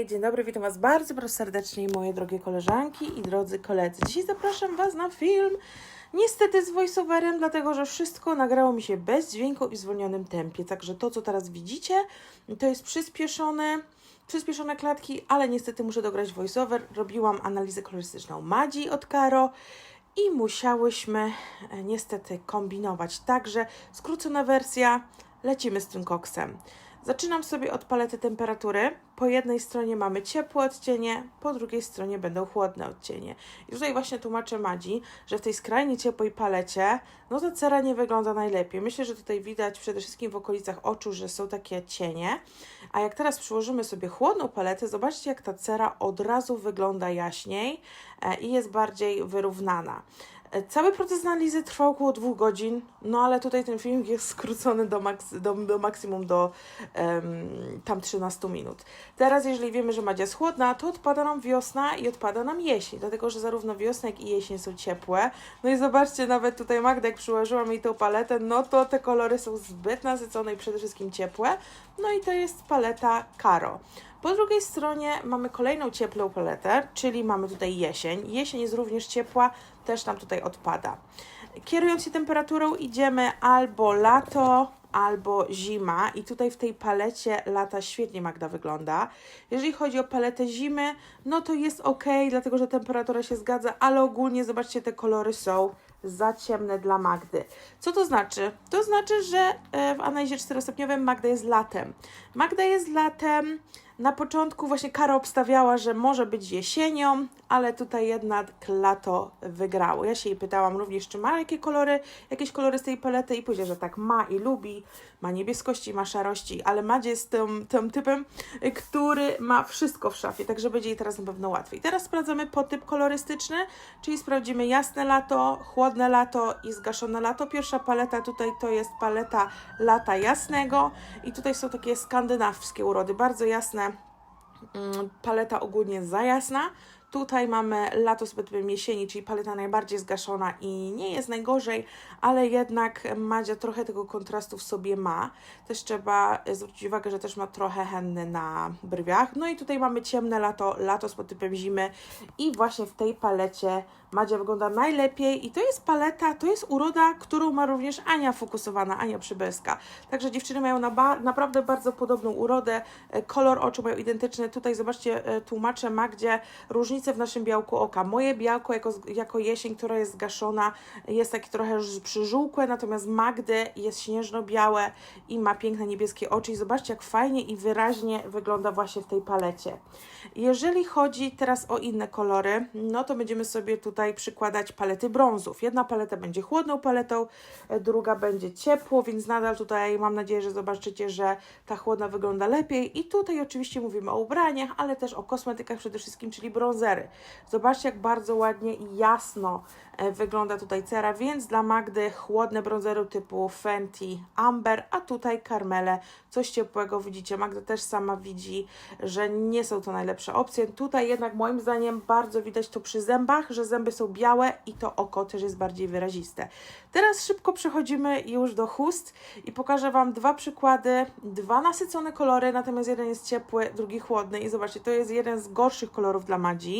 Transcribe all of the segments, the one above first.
Hej, dzień dobry, witam Was bardzo, bardzo serdecznie, moje drogie koleżanki i drodzy koledzy. Dzisiaj zapraszam Was na film, niestety z voiceoverem, dlatego że wszystko nagrało mi się bez dźwięku i w zwolnionym tempie. Także to, co teraz widzicie, to jest przyspieszone, przyspieszone klatki, ale niestety muszę dograć voiceover. Robiłam analizę kolorystyczną Madzi od Karo i musiałyśmy e, niestety kombinować. Także skrócona wersja, lecimy z tym koksem. Zaczynam sobie od palety temperatury. Po jednej stronie mamy ciepłe odcienie, po drugiej stronie będą chłodne odcienie. I tutaj właśnie tłumaczę Madzi, że w tej skrajnie ciepłej palecie, no ta cera nie wygląda najlepiej. Myślę, że tutaj widać przede wszystkim w okolicach oczu, że są takie cienie. A jak teraz przyłożymy sobie chłodną paletę, zobaczcie jak ta cera od razu wygląda jaśniej e, i jest bardziej wyrównana. Cały proces analizy trwał około dwóch godzin, no ale tutaj ten film jest skrócony do, maks- do, do maksimum do em, tam 13 minut. Teraz, jeżeli wiemy, że Madzia jest chłodna, to odpada nam wiosna i odpada nam jesień, dlatego że zarówno wiosna, jak i jesień są ciepłe. No i zobaczcie, nawet tutaj Magda, jak przyłożyłam jej tą paletę, no to te kolory są zbyt nasycone i przede wszystkim ciepłe. No i to jest paleta Karo. Po drugiej stronie mamy kolejną cieplą paletę, czyli mamy tutaj jesień. Jesień jest również ciepła, też nam tutaj odpada. Kierując się temperaturą idziemy albo lato, albo zima i tutaj w tej palecie lata świetnie Magda wygląda. Jeżeli chodzi o paletę zimy, no to jest ok, dlatego że temperatura się zgadza, ale ogólnie zobaczcie, te kolory są za ciemne dla Magdy. Co to znaczy? To znaczy, że e, w analizie czterostopniowym Magda jest latem. Magda jest latem. Na początku właśnie Kara obstawiała, że może być jesienią, ale tutaj jednak lato wygrało. Ja się jej pytałam również, czy ma jakie kolory, jakieś kolory z tej palety i powiedziała, że tak ma i lubi. Ma niebieskości, ma szarości, ale Madzie jest tym, tym typem, który ma wszystko w szafie, także będzie jej teraz na pewno łatwiej. Teraz sprawdzamy potyp kolorystyczny, czyli sprawdzimy jasne lato, chłodne lato i zgaszone lato. Pierwsza paleta tutaj to jest paleta lata jasnego i tutaj są takie skandynawskie urody, bardzo jasne Mm, paleta ogólnie za jasna. Tutaj mamy lato z typem jesieni, czyli paleta najbardziej zgaszona i nie jest najgorzej, ale jednak Madzia trochę tego kontrastu w sobie ma. Też trzeba zwrócić uwagę, że też ma trochę henny na brwiach. No i tutaj mamy ciemne lato, lato z typem zimy i właśnie w tej palecie Madzia wygląda najlepiej i to jest paleta, to jest uroda, którą ma również Ania fokusowana, Ania Przybylska. Także dziewczyny mają na naprawdę bardzo podobną urodę, e, kolor oczu mają identyczny. Tutaj zobaczcie, e, tłumaczę Magdzie różnicę w naszym białku oka. Moje białko jako, jako jesień, która jest zgaszona, jest takie trochę przyżółkłe, natomiast Magdy jest śnieżno-białe i ma piękne niebieskie oczy i zobaczcie, jak fajnie i wyraźnie wygląda właśnie w tej palecie. Jeżeli chodzi teraz o inne kolory, no to będziemy sobie tutaj przykładać palety brązów. Jedna paleta będzie chłodną paletą, druga będzie ciepło, więc nadal tutaj mam nadzieję, że zobaczycie, że ta chłodna wygląda lepiej. I tutaj oczywiście mówimy o ubraniach, ale też o kosmetykach przede wszystkim, czyli brązery. Zobaczcie, jak bardzo ładnie i jasno e, wygląda tutaj cera, więc dla Magdy chłodne brązery typu Fenty Amber, a tutaj Carmele, coś ciepłego widzicie. Magda też sama widzi, że nie są to najlepsze opcje. Tutaj jednak moim zdaniem bardzo widać to przy zębach, że zęby są białe i to oko też jest bardziej wyraziste. Teraz szybko przechodzimy już do chust i pokażę Wam dwa przykłady, dwa nasycone kolory, natomiast jeden jest ciepły, drugi chłodny i zobaczcie, to jest jeden z gorszych kolorów dla Madzi.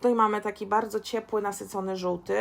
Tutaj mamy taki bardzo ciepły, nasycony żółty,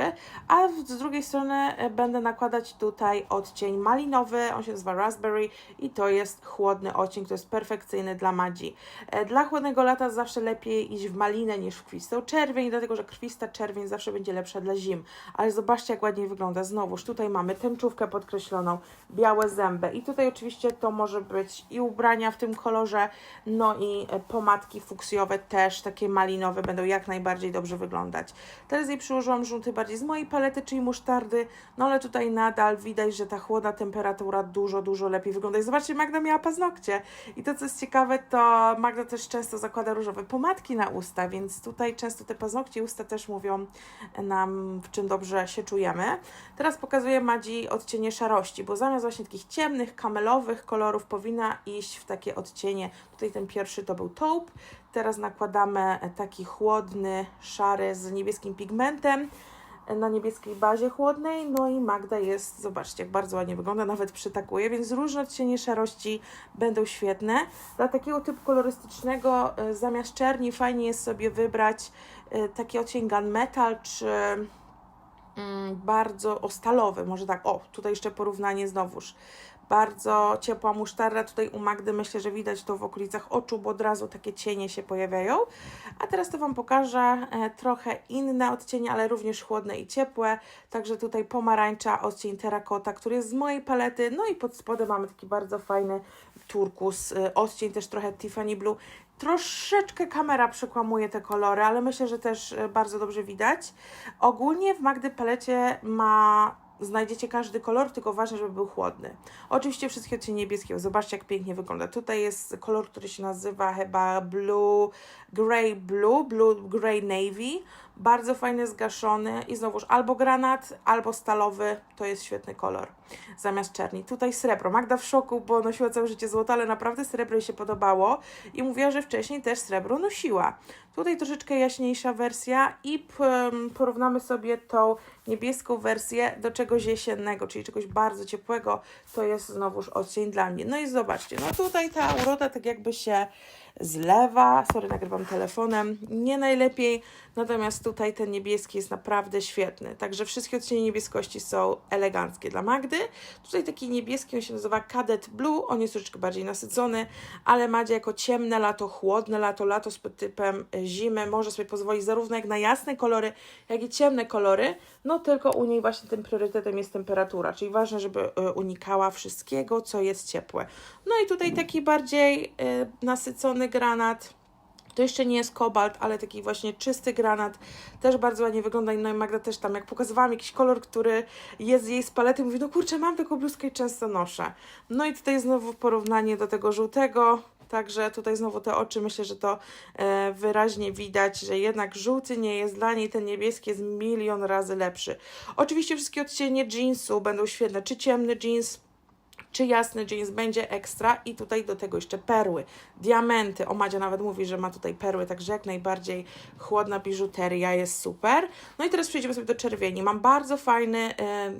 a z drugiej strony e, będę nakładać tutaj odcień malinowy, on się nazywa raspberry i to jest chłodny odcień, to jest perfekcyjny dla Madzi. E, Dla chłodnego lata zawsze lepiej iść w malinę niż w krwistą czerwień, dlatego że krwista czerwień zawsze będzie lepsza dla zim. Ale zobaczcie, jak ładnie wygląda. Znowuż tutaj mamy tęczówkę podkreśloną, białe zęby i tutaj oczywiście to może być i ubrania w tym kolorze, no i e, pomadki fuksjowe też, takie malinowe, będą jak najbardziej dobrze wyglądać. Teraz jej przyłożyłam żółty bardziej z mojej palety, czyli musztardy, no ale tutaj nadal widać, że ta chłodna temperatura dużo, dużo lepiej wygląda. I zobaczcie, Magda miała paznokcie. I to, co jest ciekawe, to Magda też często zakłada różowe pomadki na usta, więc tutaj często te paznokcie i usta też mówią nam, w czym dobrze się czujemy. Teraz pokazuję Madzi odcienie szarości, bo zamiast właśnie takich ciemnych, kamelowych kolorów powinna iść w takie odcienie. Tutaj ten pierwszy to był taupe, teraz nakładamy taki chłodny, szary z niebieskim pigmentem. na niebieskiej bazie chłodnej. No i Magda jest, zobaczcie, jak bardzo ładnie wygląda, nawet przytakuje, więc różne odcienie szarości będą świetne. Dla takiego typu kolorystycznego e, zamiast czerni fajnie jest sobie wybrać e, taki odcień gunmetal czy mm, bardzo o stalowy, może tak, o, tutaj jeszcze porównanie znowuż. Bardzo ciepła musztarda, tutaj u Magdy myślę, że widać to w okolicach oczu, bo od razu takie cienie się pojawiają. A teraz to Wam pokażę e, trochę inne odcienie, ale również chłodne i ciepłe. Także tutaj pomarańcza, odcień terrakota, który jest z mojej palety. No i pod spodem mamy taki bardzo fajny turkus, e, odcień też trochę Tiffany Blue. Troszeczkę kamera przekłamuje te kolory, ale myślę, że też e, bardzo dobrze widać. Ogólnie w Magdy palecie ma znajdziecie każdy kolor, tylko ważne, żeby był chłodny. Oczywiście wszystkie odcienie niebieskie, zobaczcie jak pięknie wygląda. Tutaj jest kolor, który się nazywa chyba Blue, Grey Blue, Blue Grey Navy. Bardzo fajny, zgaszony i znowuż albo granat, albo stalowy, to jest świetny kolor zamiast czerni. Tutaj srebro. Magda w szoku, bo nosiła całe życie złoto, ale naprawdę srebro jej się podobało i mówiła, że wcześniej też srebro nosiła. Tutaj troszeczkę jaśniejsza wersja i porównamy sobie tą niebieską wersję do czegoś jesiennego, czyli czegoś bardzo ciepłego. To jest znowuż odcień dla mnie. No i zobaczcie, no tutaj ta uroda tak jakby się zlewa. Sorry, nagrywam telefonem. Nie najlepiej, natomiast tutaj ten niebieski jest naprawdę świetny. Także wszystkie odcienie niebieskości są eleganckie dla Magdy. Tutaj taki niebieski, on się nazywa Cadet Blue, on jest troszeczkę bardziej nasycony, ale Madzia jako ciemne lato, chłodne lato, lato z typem zimy może sobie pozwolić zarówno jak na jasne kolory, jak i ciemne kolory, no tylko u niej właśnie tym priorytetem jest temperatura, czyli ważne, żeby y, unikała wszystkiego, co jest ciepłe. No i tutaj taki bardziej y, nasycony granat, to jeszcze nie jest kobalt, ale taki właśnie czysty granat. Też bardzo ładnie wygląda. No i Magda też tam, jak pokazywałam jakiś kolor, który jest z jej z palety, mówi, no kurczę, mam taką bluzkę i często noszę. No i tutaj znowu porównanie do tego żółtego. Także tutaj znowu te oczy, myślę, że to e, wyraźnie widać, że jednak żółty nie jest dla niej, ten niebieski jest milion razy lepszy. Oczywiście wszystkie odcienie jeansu będą świetne, czy ciemny jeans, czy jasny jeans będzie ekstra i tutaj do tego jeszcze perły, diamenty. O Madzia nawet mówi, że ma tutaj perły, także jak najbardziej chłodna biżuteria jest super. No i teraz przejdziemy sobie do czerwieni. Mam bardzo fajny, e,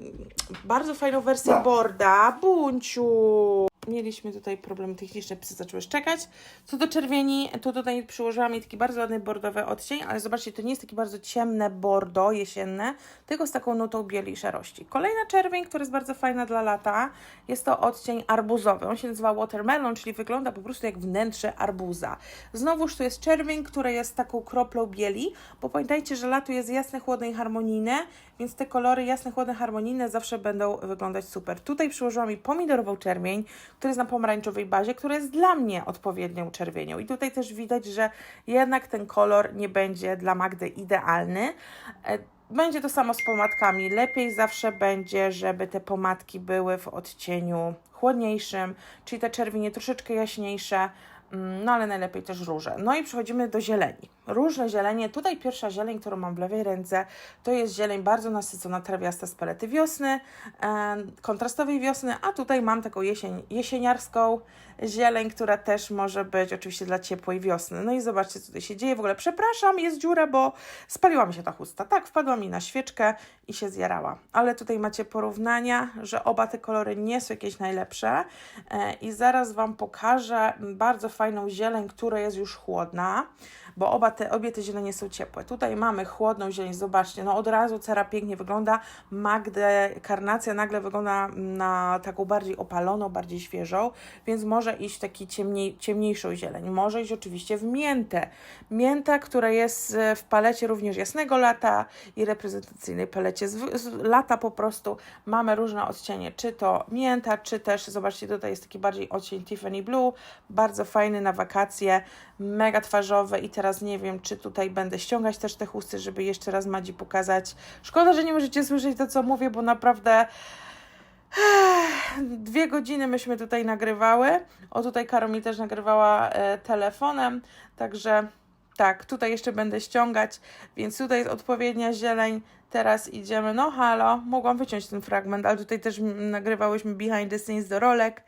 bardzo fajną wersję borda. Bunciu! Mieliśmy tutaj problemy techniczne, psy zaczęły szczekać. Co do czerwieni, to tutaj przyłożyłam jej taki bardzo ładny bordowy odcień, ale zobaczcie, to nie jest takie bardzo ciemne bordo jesienne, tylko z taką nutą bieli i szarości. Kolejna czerwień, która jest bardzo fajna dla lata, jest to odcień arbuzowy. On się nazywa watermelon, czyli wygląda po prostu jak wnętrze arbuza. Znowuż tu jest czerwień, która jest taką kroplą bieli, bo pamiętajcie, że lato jest jasne, chłodne i harmonijne, więc te kolory jasne, chłodne, harmonijne zawsze będą wyglądać super. Tutaj przyłożyłam mi pomidorową czerwień, która jest na pomarańczowej bazie, która jest dla mnie odpowiednią czerwienią. I tutaj też widać, że jednak ten kolor nie będzie dla Magdy idealny. E, Będzie to samo z pomadkami. Lepiej zawsze będzie, żeby te pomadki były w odcieniu chłodniejszym, czyli te czerwienie troszeczkę jaśniejsze, mm, no ale najlepiej też róże. No i przechodzimy do zieleni. Różne zielenie. Tutaj pierwsza zieleń, którą mam w lewej ręce, to jest zieleń bardzo nasycona, trawiasta z palety wiosny, kontrastowej wiosny, a tutaj mam taką jesień, jesieniarską zieleń, która też może być oczywiście dla ciepłej wiosny. No i zobaczcie, co tutaj się dzieje. W ogóle przepraszam, jest dziura, bo spaliła mi się ta chusta. Tak, wpadła mi na świeczkę i się zjarała. Ale tutaj macie porównania, że oba te kolory nie są jakieś najlepsze. E, I zaraz Wam pokażę bardzo fajną zieleń, która jest już chłodna bo oba te, obie te zielenie są ciepłe. Tutaj mamy chłodną zieleń, zobaczcie, no od razu cera pięknie wygląda. Magdę, karnacja nagle wygląda na taką bardziej opaloną, bardziej świeżą, więc może iść w taki ciemniej, ciemniejszą zieleń. Może iść oczywiście w miętę. Mięta, która jest e, w palecie również jasnego lata i reprezentacyjnej palecie z, z lata po prostu. Mamy różne odcienie, czy to mięta, czy też, zobaczcie, tutaj jest taki bardziej odcień Tiffany Blue, bardzo fajny na wakacje, mega twarzowy i teraz nie wiem, czy tutaj będę ściągać też te chusty, żeby jeszcze raz Madzi pokazać. Szkoda, że nie możecie słyszeć to, co mówię, bo naprawdę dwie godziny myśmy tutaj nagrywały. O, tutaj Karo mi też nagrywała e, telefonem, także tak, tutaj jeszcze będę ściągać, więc tutaj jest odpowiednia zieleń Teraz idziemy, no halo, mogłam wyciąć ten fragment, ale tutaj też nagrywałyśmy behind the scenes do rolek,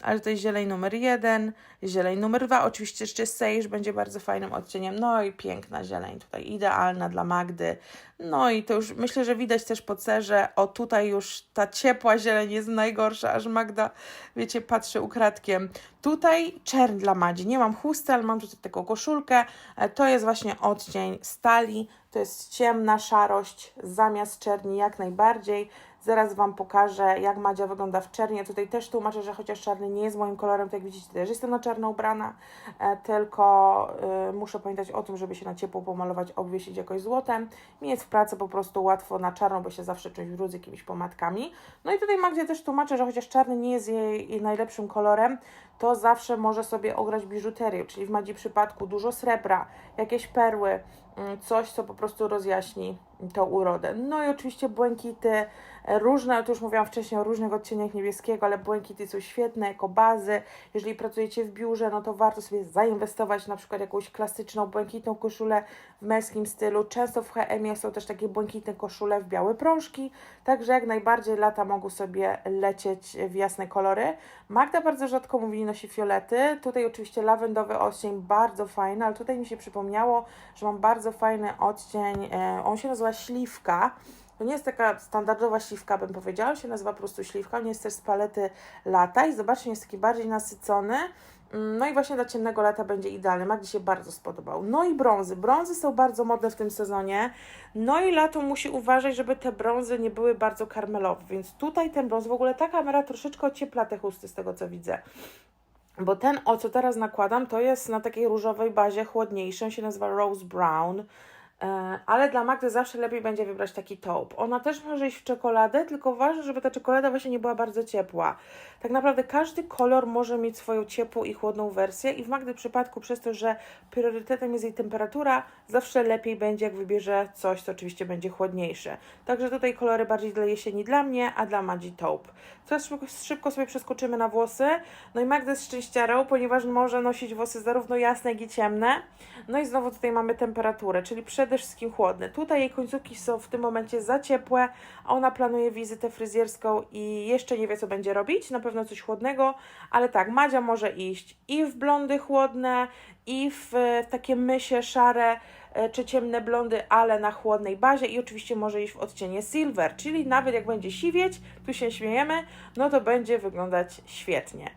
ale tutaj zieleń numer jeden, zieleń numer dwa, oczywiście jeszcze sage będzie bardzo fajnym odcieniem, no i piękna zieleń tutaj, idealna dla Magdy, no i to już myślę, że widać też po cerze, o tutaj już ta ciepła zieleń jest najgorsza, aż Magda, wiecie, patrzy ukradkiem. Tutaj czern dla Madzi, nie mam chusty, ale mam tutaj taką koszulkę, E, to jest właśnie odcień stali, to jest ciemna szarość zamiast czerni jak najbardziej. Zaraz Wam pokażę, jak Madzia wygląda w czerni. Ja tutaj też tłumaczę, że chociaż czarny nie jest moim kolorem, to jak widzicie, też jestem na czarno ubrana, e, tylko e, muszę pamiętać o tym, żeby się na ciepło pomalować, obwiesić jakoś złotem. Mi jest w pracy po prostu łatwo na czarno, bo się zawsze czymś brudzę, jakimiś pomadkami. No i tutaj Magdzie też tłumaczę, że chociaż czarny nie jest jej, jej najlepszym kolorem, to zawsze może sobie ograć biżuterię, czyli w Madzi przypadku dużo srebra, jakieś perły, coś, co po prostu rozjaśni tą urodę. No i oczywiście błękity, e, różne, to już mówiłam wcześniej o różnych odcieniach niebieskiego, ale błękity są świetne jako bazy. Jeżeli pracujecie w biurze, no to warto sobie zainwestować na przykład jakąś klasyczną błękitną koszulę w męskim stylu. Często w H&M są też takie błękitne koszule w białe prążki, także jak najbardziej lata mogą sobie lecieć w jasne kolory. Magda bardzo rzadko mówi nosi fiolety. Tutaj oczywiście lawendowy odcień, bardzo fajny, ale tutaj mi się przypomniało, że mam bardzo fajny odcień, e, on się nazywa śliwka. To nie jest taka standardowa śliwka, bym powiedziała, on się nazywa po prostu śliwka. On jest też z palety lata i zobaczcie, jest taki bardziej nasycony. Mm, No i właśnie dla ciemnego lata będzie idealny. Magdzie się bardzo spodobał. No i brązy. Brązy są bardzo modne w tym sezonie. No i lato musi uważać, żeby te brązy nie były bardzo karmelowe. Więc tutaj ten brąz, w ogóle ta kamera troszeczkę ociepla te chusty z tego co widzę. Bo ten, o co teraz nakładam, to jest na takiej różowej bazie chłodniejszy. On się nazywa Rose Brown. E, Ale dla Magdy zawsze lepiej będzie wybrać taki taupe. Ona też może iść w czekoladę, tylko ważne, żeby ta czekolada właśnie nie była bardzo ciepła. Tak naprawdę każdy kolor może mieć swoją ciepłą i chłodną wersję i w Magdy przypadku przez to, że priorytetem jest jej temperatura, zawsze lepiej będzie jak wybierze coś, co oczywiście będzie chłodniejsze. Także tutaj kolory bardziej dla jesieni dla mnie, a dla Madzi taupe. Teraz szybko, szybko sobie przeskoczymy na włosy. No i Magda jest szczęściarą, ponieważ może nosić włosy zarówno jasne, jak i ciemne. No i znowu tutaj mamy temperaturę, czyli przede wszystkim chłodne. Tutaj jej końcówki są w tym momencie za ciepłe, a ona planuje wizytę fryzjerską i jeszcze nie wie, co będzie robić. Na pewno coś chłodnego, ale tak, Madzia może iść i w blondy chłodne, i w e, takie mysie szare, e, czy ciemne blondy, ale na chłodnej bazie i oczywiście może iść w odcienie silver, czyli nawet jak będzie siwieć, tu się śmiejemy, no to będzie wyglądać świetnie.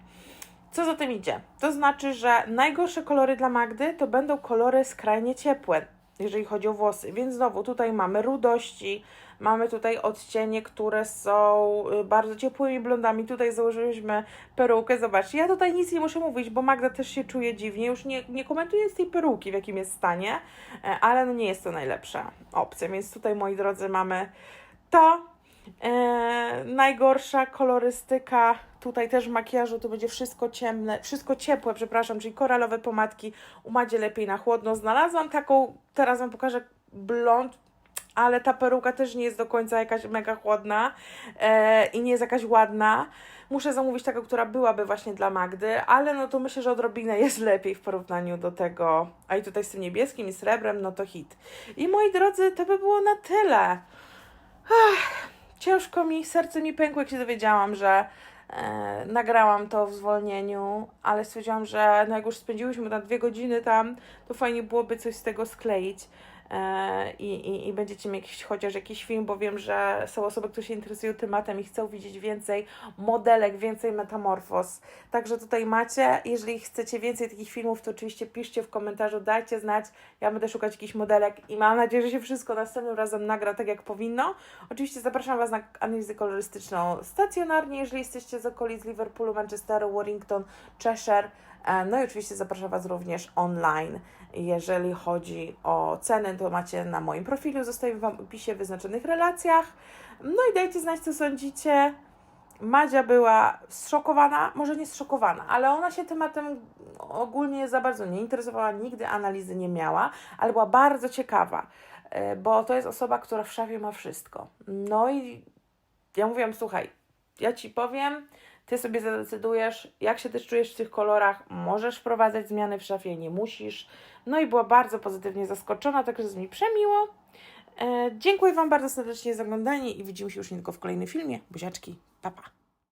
Co za tym idzie? To znaczy, że najgorsze kolory dla Magdy to będą kolory skrajnie ciepłe, jeżeli chodzi o włosy. Więc znowu tutaj mamy rudości, mamy tutaj odcienie, które są y, bardzo ciepłymi blondami. Tutaj założyliśmy perukę. Zobaczcie, ja tutaj nic nie muszę mówić, bo Magda też się czuje dziwnie. Już nie, nie komentuję z tej peruki, w jakim jest stanie, e, ale no nie jest to najlepsza opcja. Więc tutaj, moi drodzy, mamy to. E, najgorsza kolorystyka tutaj też w makijażu to będzie wszystko ciemne, wszystko ciepłe, przepraszam, czyli koralowe pomadki u Madzie lepiej na chłodno. Znalazłam taką, teraz Wam pokażę blond, ale ta peruka też nie jest do końca jakaś mega chłodna e, i nie jest jakaś ładna. Muszę zamówić taką, która byłaby właśnie dla Magdy, ale no to myślę, że odrobinę jest lepiej w porównaniu do tego, a i tutaj z tym niebieskim i srebrem, no to hit. I moi drodzy, to by było na tyle. Ach, ciężko mi, serce mi pękło, jak się dowiedziałam, że e, nagrałam to w zwolnieniu, ale stwierdziłam, że no jak już spędziłyśmy na dwie godziny tam, to fajnie byłoby coś z tego skleić. I, i, i będziecie mieć chociaż jakiś film, bo wiem, że są osoby, które się interesują tematem i chcą widzieć więcej modelek, więcej metamorfoz. Także tutaj macie, jeżeli chcecie więcej takich filmów, to oczywiście piszcie w komentarzu, dajcie znać. Ja będę szukać jakichś modelek i mam nadzieję, że się wszystko następnym razem nagra tak jak powinno. Oczywiście zapraszam Was na analizę kolorystyczną stacjonarnie, jeżeli jesteście z okolic Liverpoolu, Manchesteru, Warrington, Cheshire. E, No i oczywiście zapraszam Was również online. Jeżeli chodzi o ceny, to macie na moim profilu, zostawię Wam opisie wyznaczonych relacjach. No i dajcie znać, co sądzicie. Madzia była zszokowana, może nie zszokowana, ale ona się tematem ogólnie za bardzo nie interesowała, nigdy analizy nie miała, ale była bardzo ciekawa, e, bo to jest osoba, która w szafie ma wszystko. No i ja mówiłam, słuchaj, ja Ci powiem, Ty sobie zadecydujesz, jak się też czujesz w tych kolorach, możesz wprowadzać zmiany w szafie, nie musisz. No i była bardzo pozytywnie zaskoczona, także jest mi przemiło. E, dziękuję Wam bardzo serdecznie za oglądanie i widzimy się już niedługo w kolejnym filmie. Buziaczki, pa pa.